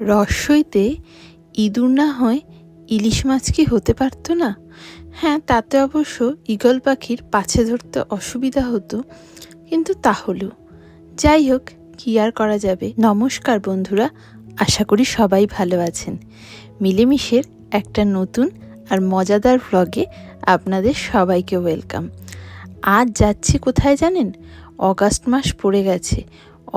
রসইতে ইঁদুর না হয় ইলিশ মাছ কি হতে পারতো না? হ্যাঁ তাতে অবশ্য ঈগল পাখির পাছে ধরতে অসুবিধা হতো, কিন্তু তাহলেও যাই হোক, কি আর করা যাবে? নমস্কার বন্ধুরা, আশা করি সবাই ভালো আছেন। মিলেমিশের একটা নতুন আর মজাদার ভ্লগে আপনাদের সবাইকে ওয়েলকাম আজ যাচ্ছি কোথায় জানেন? অগাস্ট মাস পড়ে গেছে।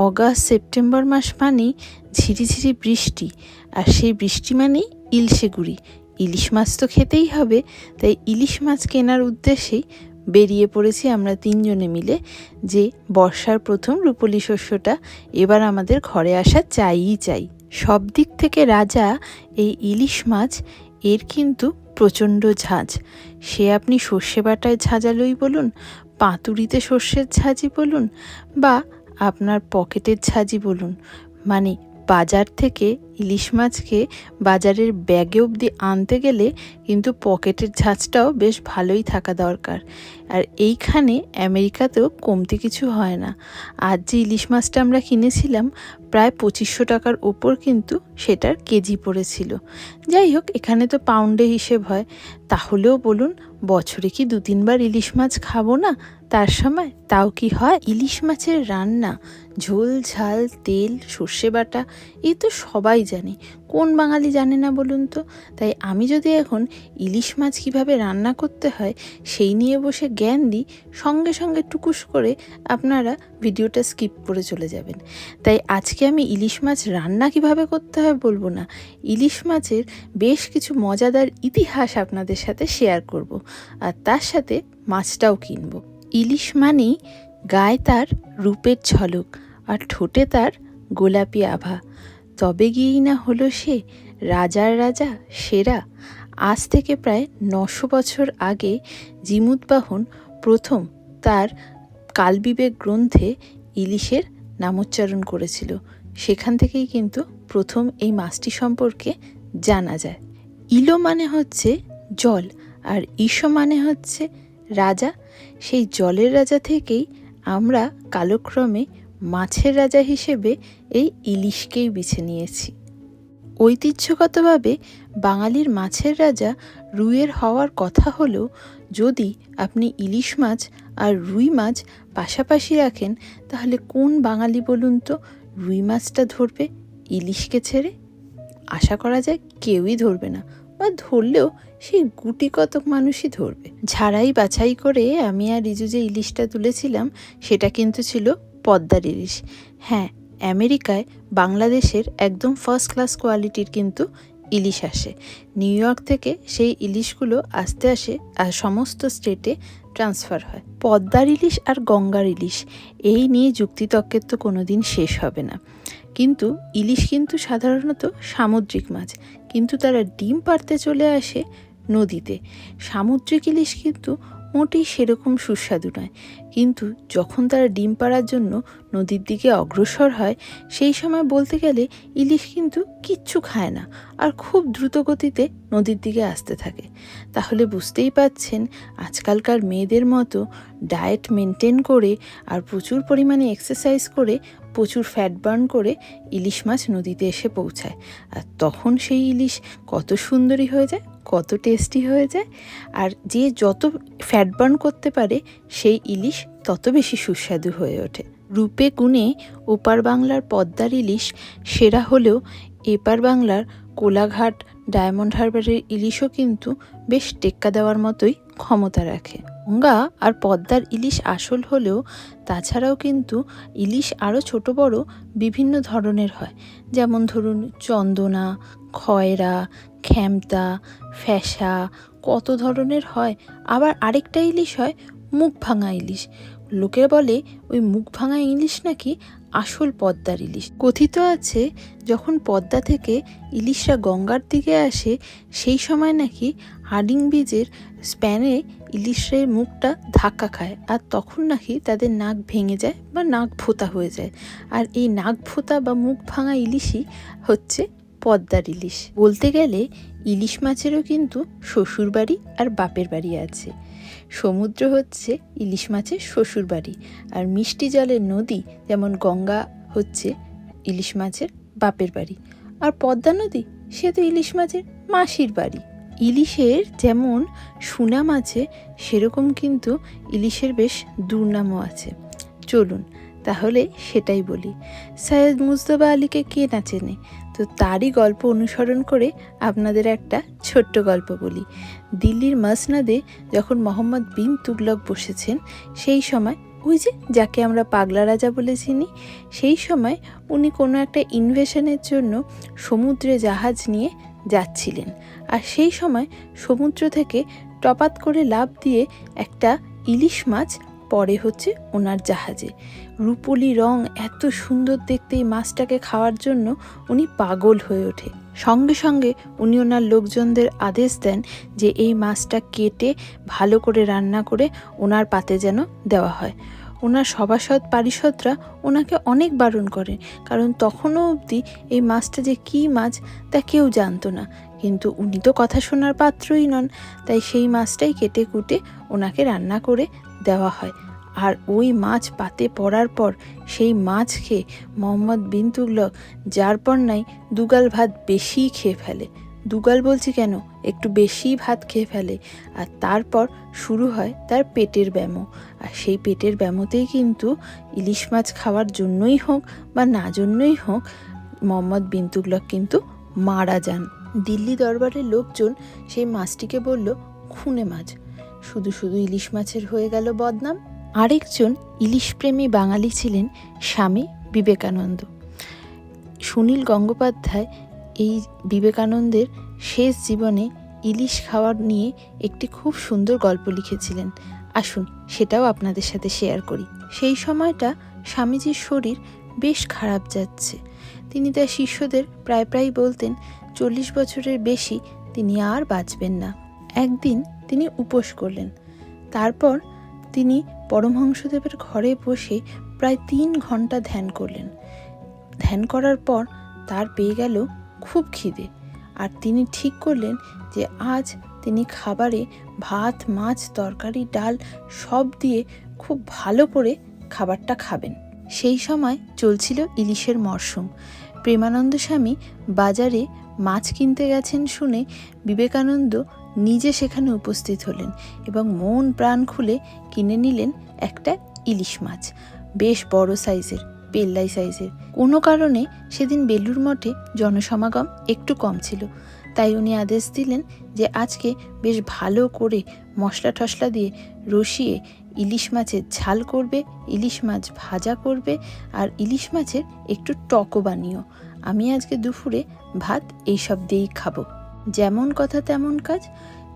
অগাস্ট, সেপ্টেম্বর মাস মানেই ঝিরিঝিরি বৃষ্টি। আর সেই বৃষ্টি মানেই ইলশে গুড়ি। ইলিশ মাছ তো খেতেই হবে, তাই ইলিশ মাছ কেনার উদ্দেশ্যেই বেরিয়ে পড়েছি আমরা তিনজনে মিলে যে বর্ষার প্রথম রূপলি শস্যটা এবার আমাদের ঘরে আসা চাইই চাই। সব দিক থেকে রাজা এই ইলিশ মাছ এর কিন্তু প্রচণ্ড ঝাঁঝ সে আপনি সর্ষে বাটায় ঝাঁঝালোই বলুন, পাতুরিতে সর্ষের ঝাঁঝই বলুন, বা আপনার পকেটের ঝাঁঝই বলুন। মানে বাজার থেকে ইলিশ মাছকে বাজারের ব্যাগে অবধি আনতে গেলে কিন্তু পকেটের ঝাঁঝটাও বেশ ভালোই থাকা দরকার। আর এইখানে আমেরিকাতেও কমতি কিছু হয় না। আজ যে ইলিশ মাছটা আমরা কিনেছিলাম, প্রায় পঁচিশশো টাকার ওপর কিন্তু সেটার কেজি পড়েছিল। যাই হোক, এখানে তো পাউন্ডে হিসেব হয়। তাহলেও বলুন, বছরে কি দু তিনবার ইলিশ মাছ খাব না? তার সময় তাও কি হয়? ইলিশ মাছের রান্না, ঝোল, ঝাল, তেল, সর্ষে বাটা, এই তো সবাই জানে। কোন বাঙালি জানে না বলুন তো? তাই আমি যদি এখন ইলিশ মাছ কীভাবে রান্না করতে হয়, সেই নিয়ে বসে জ্ঞান দিই, সঙ্গে সঙ্গে টুকুস করে আপনারা ভিডিওটা স্কিপ করে চলে যাবেন। তাই আজকে আমি ইলিশ মাছ রান্না কীভাবে করতে হয় বলব না, ইলিশ মাছের বেশ কিছু মজাদার ইতিহাস আপনাদের সাথে শেয়ার করব। আর তার সাথে মাছটাও কিনবো। ইলিশ মানেই গায়ে তার রূপের ঝলক আর ঠোঁটে তার গোলাপি আভা। তবে গিয়েই না হলো সে রাজার রাজা, সেরা। আজ থেকে প্রায় নশো বছর আগে জিমুদবাহন প্রথম তার কালবিবেক গ্রন্থে ইলিশের নামোচ্চারণ করেছিল। সেখান থেকেই কিন্তু প্রথম এই মাছটি সম্পর্কে জানা যায়। ইলো মানে হচ্ছে জল আর ঈশো মানে হচ্ছে রাজা, সেই জলের রাজা থেকেই আমরা কালক্রমে মাছের রাজা হিসেবে এই ইলিশকেই বেছে নিয়েছি। ঐতিহ্যগতভাবে বাঙালির মাছের রাজা রুইয়ের হওয়ার কথা হলেও যদি আপনি ইলিশ মাছ আর রুই মাছ পাশাপাশি রাখেন, তাহলে কোন বাঙালি বলুন তো রুই মাছটা ধরবে ইলিশকে ছেড়ে? আশা করা যায় কেউই ধরবে না। বা ধরলেও সেই গুটি কতক মানুষই ধরবে। ঝাড়াই বাছাই করে আমি আর রিজু যে ইলিশটা তুলেছিলাম, সেটা কিন্তু ছিল পদ্মার ইলিশ। হ্যাঁ আমেরিকায় বাংলাদেশের একদম ফার্স্ট ক্লাস কোয়ালিটির কিন্তু ইলিশ আসে। নিউ ইয়র্ক থেকে সেই ইলিশগুলো আস্তে আসে আর সমস্ত স্টেটে ট্রান্সফার হয়। পদ্মার ইলিশ আর গঙ্গার ইলিশ, এই নিয়ে যুক্তিতর্কের তো কোনো দিন শেষ হবে না। কিন্তু ইলিশ কিন্তু সাধারণত সামুদ্রিক মাছ, কিন্তু তারা ডিম পাড়তে চলে আসে নদীতে। সামুদ্রিক ইলিশ কিন্তু মোটেই সেরকম সুস্বাদু নয়। কিন্তু যখন তারা ডিম পাড়ার জন্য নদীর দিকে অগ্রসর হয়, সেই সময় বলতে গেলে ইলিশ কিন্তু কিচ্ছু খায় না আর খুব দ্রুত গতিতে নদীর দিকে আসতে থাকে। তাহলে বুঝতেই পাচ্ছেন আজকালকার মেয়েদের মতো ডায়েট মেনটেন করে আর প্রচুর পরিমাণে এক্সারসাইজ করে, প্রচুর ফ্যাট বার্ন করে ইলিশ মাছ নদীতে এসে পৌঁছায়। আর তখন সেই ইলিশ কত সুন্দরী হয়ে যায়। কত টেস্টি হয়ে যায় আর যে যত ফ্যাট বার্ন করতে পারে, সেই ইলিশ তত বেশি সুস্বাদু হয়ে ওঠে। রূপে গুণে ওপার বাংলার পদ্মার ইলিশ সেরা হলেও এপার বাংলার কোলাঘাট ডায়মন্ড হারবারের ইলিশও কিন্তু বেশ টেক্কা দেওয়ার মতোই ক্ষমতা রাখে। গঙ্গা আর পদ্মার ইলিশ আসল হলেও তাছাড়াও কিন্তু ইলিশ আরও ছোট বড় বিভিন্ন ধরনের হয়। যেমন ধরুন চন্দনা খয়রা খ্যামতা ফ্যাসা কত ধরনের হয়। আবার আরেকটা ইলিশ হয়, মুখ ভাঙা ইলিশ। লোকে বলে, ওই মুখ ভাঙা ইলিশ নাকি আসল পদ্মার ইলিশ। কথিত আছে, যখন পদ্মা থেকে ইলিশরা গঙ্গার দিকে আসে, সেই সময় নাকি হাডিং বীজের স্প্যানে ইলিশের মুখটা ধাক্কা খায়। আর তখন নাকি তাদের নাক ভেঙে যায় বা নাক ভোতা হয়ে যায়। আর এই নাক ভোতা বা মুখ ভাঙা ইলিশই হচ্ছে পদ্মার ইলিশ। বলতে গেলে ইলিশ মাছেরও কিন্তু শ্বশুর বাড়ি আর বাপের বাড়ি আছে। সমুদ্র হচ্ছে ইলিশ মাছের শ্বশুর বাড়ি আর মিষ্টি জলের নদী যেমন গঙ্গা হচ্ছে ইলিশ মাছের বাপের বাড়ি। আর পদ্মা নদী, সে তো ইলিশ মাছের মাসির বাড়ি। ইলিশের যেমন সুনাম আছে, সেরকম কিন্তু ইলিশের বেশ দুর্নামও আছে। চলুন, তাহলে সেটাই বলি। সৈয়দ মুস্তফা আলীকে কে না চেনে? তো তারই গল্প অনুসরণ করে আপনাদের একটা ছোট্ট গল্প বলি। দিল্লির মসনাদে যখন মোহাম্মদ বিন তুগলক বসেছেন, সেই সময় ওই যে যাকে আমরা পাগলা রাজা বলে চিনি, সেই সময় উনি কোনো একটা ইনভেশনের জন্য সমুদ্রে জাহাজ নিয়ে যাচ্ছিলেন। আর সেই সময় সমুদ্র থেকে টপাত করে লাভ দিয়ে একটা ইলিশ মাছ পরে হচ্ছে ওনার জাহাজে। রূপলি রং এত সুন্দর দেখতে এই মাছটাকে খাওয়ার জন্য উনি পাগল হয়ে ওঠে। সঙ্গে সঙ্গে উনি ওনার লোকজনদের আদেশ দেন যে এই মাছটা কেটে ভালো করে রান্না করে ওনার পাতে যেন দেওয়া হয়। ওনার সভাসদ পারিষদরা ওনাকে অনেক বারণ করেন, কারণ তখনও অবধি এই মাছটা যে কী মাছ তা কেউ জানতো না। কিন্তু উনি তো কথা শোনার পাত্রই নন, তাই সেই মাছটাই কেটে কুটে ওনাকে রান্না করে দেওয়া হয়। আর ওই মাছ পাতে পড়ার পর সেই মাছ খেয়ে মোহাম্মদ বিন তুগলক, যার পর নাই দুগাল ভাত বেশিই খেয়ে ফেলে। দুগাল বলছি কেন? একটু বেশিই ভাত খেয়ে ফেলে। আর তারপর শুরু হয় তার পেটের ব্যামো। আর সেই পেটের ব্যামোতেই কিন্তু ইলিশ মাছ খাওয়ার জন্যই হোক বা না জন্যই হোক, মোহাম্মদ বিন তুগলক কিন্তু মারা যান। দিল্লি দরবারের লোকজন সেই মাছটিকে বলল, খুনে মাছ। শুধু শুধু ইলিশ মাছের হয়ে গেল বদনাম। আরেকজন ইলিশ প্রেমী বাঙালি ছিলেন স্বামী বিবেকানন্দ। সুনীল গঙ্গোপাধ্যায় এই বিবেকানন্দের শেষ জীবনে ইলিশ খাওয়ার নিয়ে একটি খুব সুন্দর গল্প লিখেছিলেন। আসুন সেটাও আপনাদের সাথে শেয়ার করি। সেই সময়টা স্বামীজির শরীর বেশ খারাপ যাচ্ছে। তিনি তার শিষ্যদের প্রায় প্রায় বলতেন, চল্লিশ বছরের বেশি তিনি আর বাঁচবেন না। একদিন তিনি উপোস করলেন। তারপর তিনি পরমহংসদেবের ঘরে বসে প্রায় তিন ঘণ্টা ধ্যান করলেন। ধ্যান করার পর তার পেয়ে গেল খুব খিদে। আর তিনি ঠিক করলেন যে আজ তিনি খাবারে ভাত, মাছ, তরকারি, ডাল সব দিয়ে খুব ভালো করে খাবারটা খাবেন। সেই সময় চলছিল ইলিশের মরশুম। প্রেমানন্দ স্বামী বাজারে মাছ কিনতে গেছেন শুনে বিবেকানন্দ নিজে সেখানে উপস্থিত হলেন এবং মন প্রাণ খুলে কিনে নিলেন একটা ইলিশ মাছ। বেশ বড় সাইজের, পেল্লাই সাইজের। কোনো কারণে সেদিন বেলুর মঠে জনসমাগম একটু কম ছিল। তাই উনি আদেশ দিলেন যে আজকে বেশ ভালো করে মশলা টশলা দিয়ে রসিয়ে ইলিশ মাছের ঝাল করবে, ইলিশ মাছ ভাজা করবে, আর ইলিশ মাছের একটু টকও বানিও। আমি আজকে দুপুরে ভাত এইসব দিয়েই খাব। যেমন কথা তেমন কাজ।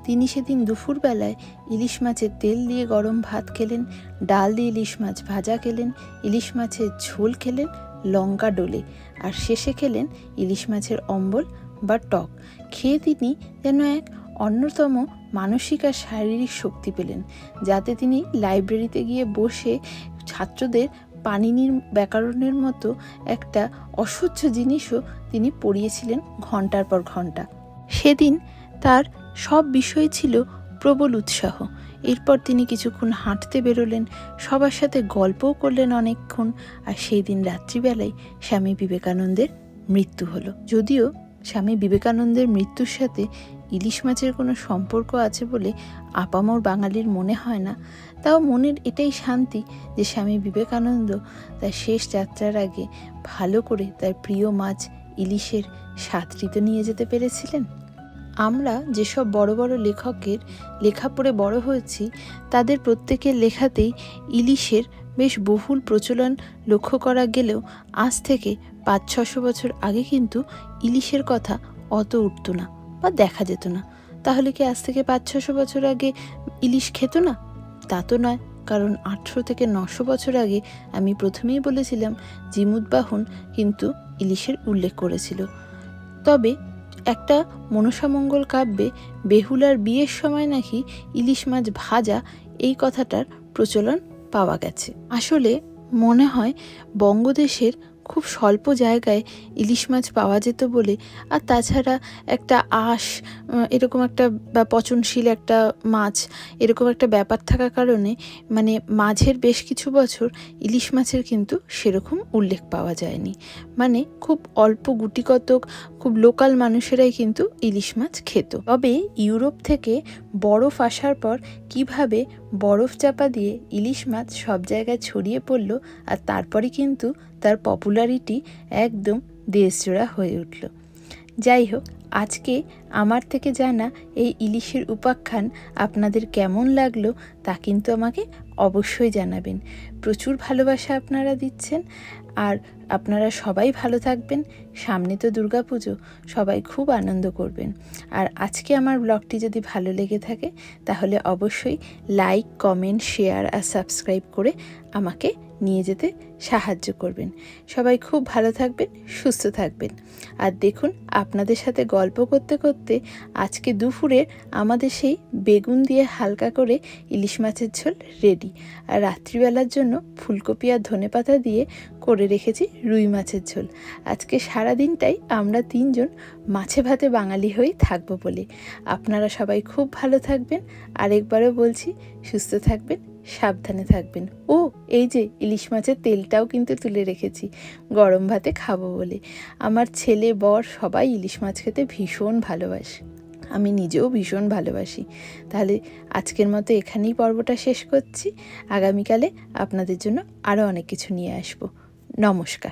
তিনি সেদিন দুপুরবেলায় ইলিশ মাছের তেল দিয়ে গরম ভাত খেলেন, ডাল দিয়ে ইলিশ মাছ ভাজা খেলেন, ইলিশ মাছের ঝোল খেলেন, লঙ্কা ডোলে, আর শেষে খেলেন ইলিশ মাছের অম্বল বা টক। খেয়ে তিনি যেন এক অন্যতম মানসিক আর শারীরিক শক্তি পেলেন, যাতে তিনি লাইব্রেরিতে গিয়ে বসে ছাত্রদের পানিনির ব্যাকরণের মতো একটা অসহ্য জিনিসও তিনি পড়িয়েছিলেন ঘণ্টার পর ঘণ্টা। সেদিন তার সব বিষয় ছিল প্রবল উৎসাহ। এরপর তিনি কিছুক্ষণ হাঁটতে বেরোলেন, সবার সাথে গল্পও করলেন অনেকক্ষণ, আর সেই দিন রাত্রিবেলায় স্বামী বিবেকানন্দের মৃত্যু হলো। যদিও স্বামী বিবেকানন্দের মৃত্যুর সাথে ইলিশ মাছের কোনো সম্পর্ক আছে বলে আপামর বাঙালির মনে হয় না। তাও মনের এটাই শান্তি যে স্বামী বিবেকানন্দ তার শেষ যাত্রার আগে ভালো করে তার প্রিয় মাছ ইলিশের স্বাদৃত নিয়ে যেতে পেরেছিলেন। আমরা যেসব বড় বড় লেখকের লেখা পড়ে বড় হয়েছি, তাদের প্রত্যেকের লেখাতেই ইলিশের বেশ বহুল প্রচলন লক্ষ্য করা গেলেও আজ থেকে পাঁচ ছশো বছর আগে কিন্তু ইলিশের কথা অত উঠত না। বা দেখা যেত না। তাহলে কি আজ থেকে পাঁচ ছশো বছর আগে ইলিশ খেত না? তা তো নয়, কারণ আটশো থেকে নশো বছর আগে আমি প্রথমেই বলেছিলাম জিমুদ্বাহন কিন্তু ইলিশের উল্লেখ করেছিল। তবে একটা মনসামঙ্গল কাব্যে বেহুলার বিয়ের সময় নাকি ইলিশ মাছ ভাজা এই কথাটার প্রচলন পাওয়া গেছে। আসলে মনে হয় বঙ্গদেশের খুব স্বল্প জায়গায় ইলিশ মাছ পাওয়া যেত বলে। আর তাছাড়া একটা আঁশ এরকম একটা বা পচনশীল একটা মাছ, এরকম একটা ব্যাপার থাকার কারণে মানে মাঝের বেশ কিছু বছর ইলিশ মাছের কিন্তু সেরকম উল্লেখ পাওয়া যায়নি। মানে খুব অল্প গুটিকতক, খুব লোকাল মানুষেরাই কিন্তু ইলিশ মাছ খেত। তবে ইউরোপ থেকে বরফ আসার পর কীভাবে বরফ চাপা দিয়ে ইলিশ মাছ সব জায়গায় ছড়িয়ে পড়ল, আর তারপরে কিন্তু তার পপুলারিটি একদম দেশজোড়া হয়ে উঠল। যাই হোক আজকে আমার থেকে জানা এই ইলিশের উপাখ্যান আপনাদের কেমন লাগল তা কিন্তু আমাকে অবশ্যই জানাবেন। প্রচুর ভালোবাসা আপনারা দিচ্ছেন আর আপনারা সবাই ভালো থাকবেন। সামনে তো দুর্গাপুজো, সবাই খুব আনন্দ করবেন। আর আজকে আমার ব্লগটি যদি ভালো লেগে থাকে, তাহলে অবশ্যই লাইক, কমেন্ট, শেয়ার আর সাবস্ক্রাইব করে আমাকে নিয়ে যেতে সাহায্য করবেন। সবাই খুব ভালো থাকবেন, সুস্থ থাকবেন। আর দেখুন, আপনাদের সাথে গল্প করতে করতে আজকে দুপুরে আমাদের সেই বেগুন দিয়ে হালকা করে ইলিশ মাছের ঝোল রেডি আর রাত্রিবেলার জন্য ফুলকপি আর ধনেপাতা দিয়ে করে রেখেছি রুই মাছের ঝোল। আজকে সারা দিনটাই আমরা তিনজন মাছে ভাতে বাঙালি হয়েই থাকব বলে। আপনারা সবাই খুব ভালো থাকবেন। আরেকবারও বলছি, সুস্থ থাকবেন। সাবধানে থাকবেন। ও, এই যে, ইলিশ মাছের তেলটাও কিন্তু তুলে রেখেছি। গরম ভাতে খাব বলে। আমার ছেলে, বর সবাই ইলিশ মাছ খেতে ভীষণ ভালোবাসে। আমি নিজেও ভীষণ ভালোবাসি। তাহলে আজকের মতো এখানেই পর্বটা শেষ করছি। আগামীকালে আপনাদের জন্য আরও অনেক কিছু নিয়ে আসব। নমস্কার।